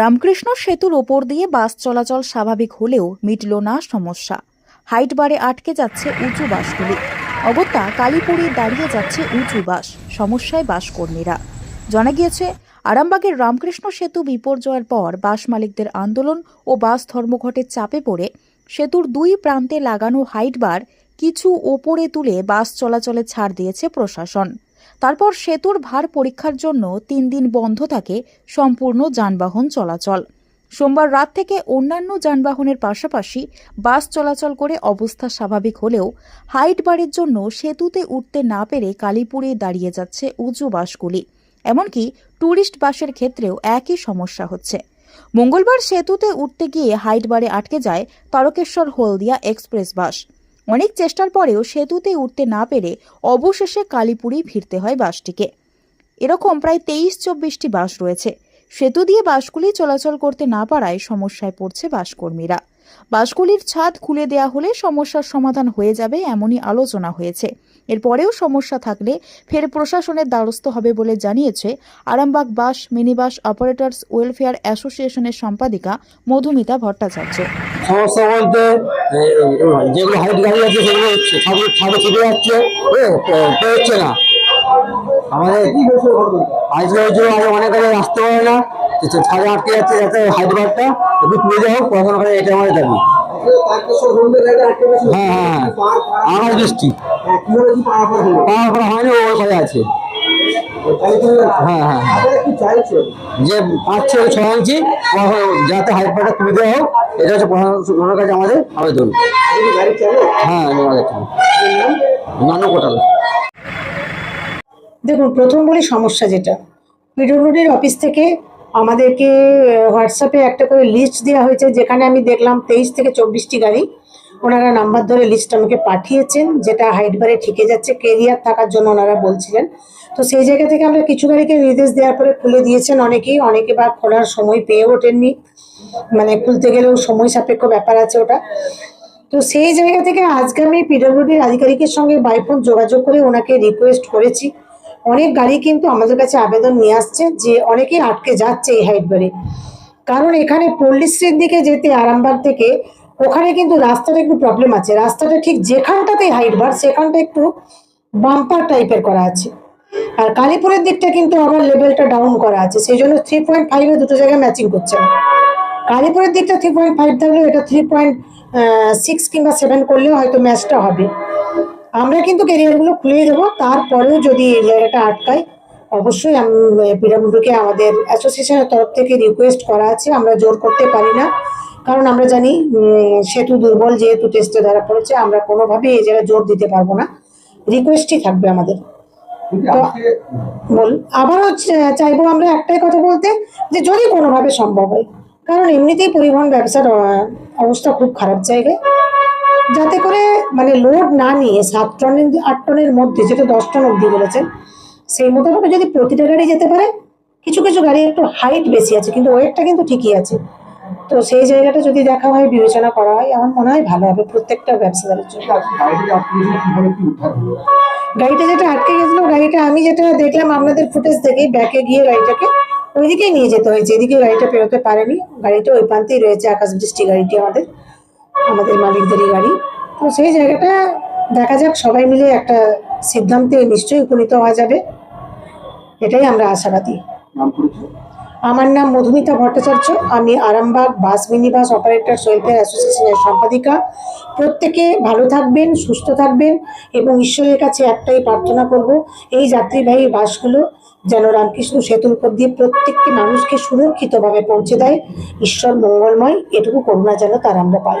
রামকৃষ্ণ সেতুর ওপর দিয়ে বাস চলাচল স্বাভাবিক হলেও মিটল না সমস্যা। হাইট বারে আটকে যাচ্ছে উঁচু বাসগুলি। অগত্যা কালীপুরে দাঁড়িয়ে যাচ্ছে উঁচু বাস, সমস্যায় বাসকর্মীরা। জানা গিয়েছে, আরামবাগের রামকৃষ্ণ সেতু বিপর্যয়ের পর বাস মালিকদের আন্দোলন ও বাস ধর্মঘটের চাপে পড়ে সেতুর দুই প্রান্তে লাগানো হাইট বার কিছু ওপরে তুলে বাস চলাচলে ছাড় দিয়েছে প্রশাসন। তারপর সেতুর ভার পরীক্ষার জন্য তিন দিন বন্ধ থাকে সম্পূর্ণ যানবাহন চলাচল। সোমবার রাত থেকে অন্যান্য যানবাহনের পাশাপাশি বাস চলাচল করে অবস্থা স্বাভাবিক হলেও হাইট বারের জন্য সেতুতে উঠতে না পেরে কালীপুরে দাঁড়িয়ে যাচ্ছে উঁচু বাসগুলি। এমনকি ট্যুরিস্ট বাসের ক্ষেত্রেও একই সমস্যা হচ্ছে। মঙ্গলবার সেতুতে উঠতে গিয়ে হাইট বারে আটকে যায় তারকেশ্বর হলদিয়া এক্সপ্রেস বাস। অনেক চেষ্টার পরেও সেতুতে উঠতে না পেরে অবশেষে কালীপুরেই ফিরতে হয় বাসটিকে। এরকম প্রায় তেইশ চব্বিশটি বাস রয়েছে। সেতু দিয়ে বাসগুলি চলাচল করতে না পারায় সমস্যায় পড়ছে বাসকর্মীরা। বাসগুলির ছাদ খুলে দেয়া হলে সমস্যার সমাধান হয়ে যাবে এমনই আলোচনা হয়েছে। এরপরেও সমস্যা থাকলে ফের প্রশাসনের দ্বারস্থ হবে বলে জানিয়েছে Arambagh bus minibus operators welfare অ্যাসোসিয়েশনের সম্পাদিকা মধুমিতা ভট্টাচার্য। সমস্যা বলতে যেগুলো হাইট গাড়ি আছে সেগুলো সবগুলো ছাদে ছুটে যাচ্ছে না। আমাদের আজকে অনেক আগে আসতে পারে না। তো ছাদে আটকে যাচ্ছে যাতে বারটা একটু তুলে দেওয়া হোক পড়াশোনা করে এটা আমাদের দাবি। হ্যাঁ হ্যাঁ হ্যাঁ। আমার দৃষ্টি। পাওয়ার করা হয়নি, ও ওখানে আছে। হ্যাঁ হ্যাঁ হ্যাঁ। যে পাঁচ ইঞ্চি যাতে হাইট বারটা তুলে দেওয়া হোক, এটা হচ্ছে প্রশাসনের কাছে আমাদের আবেদন। হ্যাঁ নানু দেখুন, প্রথম বলি সমস্যা যেটা। পিডব্লিউডির অফিস থেকে আমাদেরকে হোয়াটসঅ্যাপে একটা করে লিস্ট দেওয়া হয়েছে, যেখানে আমি দেখলাম তেইশ থেকে চব্বিশটি গাড়ি ওনারা নাম্বার ধরে লিস্ট আমাকে পাঠিয়েছেন, যেটা হাইটবারে ঠিকে যাচ্ছে কেরিয়ার থাকার জন্য ওনারা বলছিলেন। তো সেই জায়গা থেকে আমরা কিছু গাড়িকে নির্দেশ দেওয়ার পরে খুলে দিয়েছেন অনেকেই, অনেকে বা খোলার সময় পেয়ে ওঠেননি। মানে খুলতে গেলেও সময় সাপেক্ষ ব্যাপার আছে ওটা। তো সেই জায়গা থেকে আজকে আমি পিডব্লিউডির আধিকারিকের সঙ্গে বাইফোন যোগাযোগ করে ওনাকে রিকোয়েস্ট করেছি। অনেক গাড়ি কিন্তু আমাদের কাছে আবেদন নিয়ে আসছে যে অনেকেই আটকে যাচ্ছে এই হাইট বারে কারণ এখানে পল্লীশ্রীর দিকে যেতে আরামবাগ থেকে, ওখানে কিন্তু রাস্তাটা একটু প্রবলেম আছে। রাস্তাটা ঠিক যেখানটাতে হাইটবার সেখানটা একটু বাম্পার টাইপের করা আছে। আর কালীপুরের দিকটা কিন্তু আবার লেভেলটা ডাউন করা আছে। সেই জন্য থ্রি পয়েন্ট ফাইভে দুটো জায়গায় ম্যাচিং করছে কালীপুরের দিকটা থ্রি পয়েন্ট ফাইভ থাকলেও এটা থ্রি পয়েন্ট সিক্স কিংবা সেভেন করলেও হয়তো ম্যাচটা হবে। আমরা কিন্তু ক্যারিয়ারগুলো খুলে দেবো। তারপরেও যদি এই জায়গাটা আটকায় অবশ্যই পিডাব্লিউডিকে আমাদের অ্যাসোসিয়েশনের তরফ থেকে রিকোয়েস্ট করা আছে। আমরা জোর করতে পারি না। কারণ আমরা জানি সেতু দুর্বল যেহেতু টেস্টে ধরা পড়েছে আমরা কোনোভাবেই এই জায়গায় জোর দিতে পারব না। রিকোয়েস্টই থাকবে আমাদের। তো বল আবারও চাইব আমরা একটাই কথা বলতে যে যদি কোনোভাবে সম্ভব হয় কারণ এমনিতেই পরিবহন ব্যবসার অবস্থা খুব খারাপ জায়গায়। যাতে করে মানে লোড না নিয়ে সাত টনের, আট টনের মধ্যে যেটা দশ টন অব্দি বলেছেন, সেই মোতাবেক যদি প্রতিটা গাড়ি যেতে পারে, কিছু কিছু গাড়ি একটু হাইট বেশি আছে, কিন্তু ওয়েটটা কিন্তু ঠিকই আছে। তো সেই জায়গাটা যদি দেখা হয়, বিবেচনা করা হয়, আমার মনে হয় ভালো হবে প্রত্যেকটা ব্যবসাদারের জন্য। গাড়িটা যেটা আটকে গেছিল, গাড়িটা আমি যেটা দেখলাম, আপনাদের ফুটেজ থেকে ব্যাকে গিয়ে গাড়িটাকে ওইদিকেই নিয়ে যেতে হয়েছে, এদিকে গাড়িটা পেরোতে পারেনি। গাড়িটা ওই প্রান্তেই রয়েছে আকাশ বৃষ্টি গাড়িটি আমাদের। আমাদের মালিকদেরই গাড়ি। তো সেই জায়গাটা দেখা যাক সবাই মিলে একটা সিদ্ধান্তে নিশ্চয়ই উপনীত হওয়া যাবে। এটাই আমরা আশাবাদী। আমার নাম মধুমিতা ভট্টাচার্য। আমি Arambagh bus mini bus operator welfare অ্যাসোসিয়েশনের সম্পাদিকা। প্রত্যেকে ভালো থাকবেন সুস্থ থাকবেন এবং ঈশ্বরের কাছে একটাই প্রার্থনা করব এই যাত্রীবাহী বাসগুলো যেন রামকৃষ্ণ সেতুর উপর দিয়ে প্রত্যেকটি মানুষকে সুরক্ষিতভাবে পৌঁছে দেয়। ঈশ্বর মঙ্গলময় এটুকু করুণা যেন তার আমরা পাই।